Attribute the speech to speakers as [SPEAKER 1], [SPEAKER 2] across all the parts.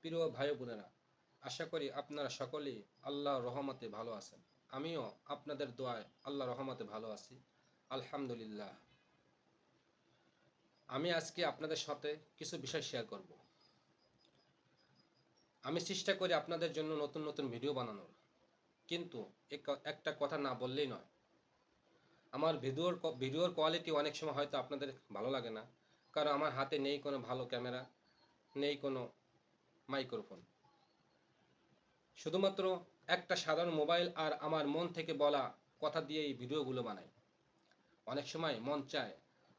[SPEAKER 1] প্রিয় ভাই বোনেরা, আশা করি আপনারা আল্লাহ রহমতে ভালো আছেন। আমিও আপনাদের দোয়ায় আল্লাহ রহমতে ভালো আছি। আলহামদুলিল্লাহ। আমি আজকে আপনাদের সাথে কিছু বিষয় শেয়ার করব। আমি চেষ্টা করি আপনাদের জন্য নতুন নতুন ভিডিও বানানোর। কিন্তু এক- একটা কথা না বললেই নয়। আমার ভিডিওর ভিডিওর কোয়ালিটি অনেক সময় হয়তো আপনাদের ভালো লাগে না। কারণ আমার হাতে নেই কোনো ভালো ক্যামেরা, নেই কোনো মাইক্রোফোন শুধুমাত্র একটা সাধারণ মোবাইল আর আমার মন থেকে বলা কথা দিয়ে এই ভিডিওগুলো বানাই। অনেক সময় মন চায়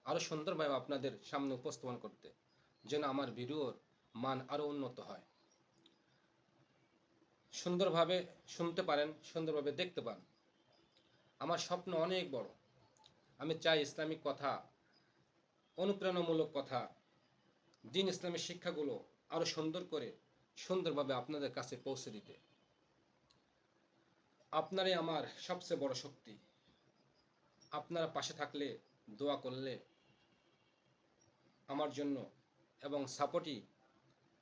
[SPEAKER 1] আরও সুন্দরভাবে আপনাদের সামনে উপস্থাপন করতে, যেন আমার ভিডিওর মান আরও উন্নত হয়। সুন্দরভাবে শুনতে পারেন, সুন্দরভাবে দেখতে পান। আমার স্বপ্ন অনেক বড়। আমি চাই ইসলামিক কথা, অনুপ্রেরণামূলক কথা, দিন ইসলামের শিক্ষাগুলো আরও সুন্দর করে সুন্দরভাবে আপনাদের কাছে পৌঁছে দিতে। আপনারাই আমার সবচেয়ে বড় শক্তি। আপনারা পাশে থাকলে, দোয়া করলে আমার জন্য এবং সাপোর্টই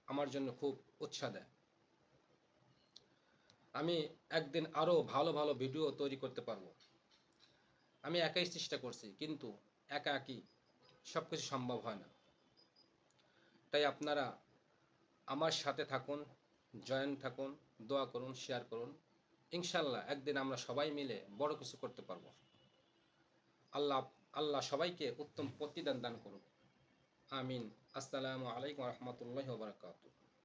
[SPEAKER 1] আমার জন্য খুব উৎসাহ দেয়। আমি একদিন আরও ভালো ভালো ভিডিও তৈরি করতে পারব। আমি একাই চেষ্টা করছি, কিন্তু একা একই সব কিছু সম্ভব হয় না। তাই আপনারা আমার সাথে থাকুন, জয়েন থাকুন, দোয়া করুন শেয়ার করুন। ইনশাল্লাহ একদিন আমরা সবাই মিলে বড় কিছু করতে পারব। আল্লাহ আল্লাহ সবাইকে উত্তম প্রতিদান দান করুন আমিন। আসসালামু আলাইকুম রহমতুল্লাহ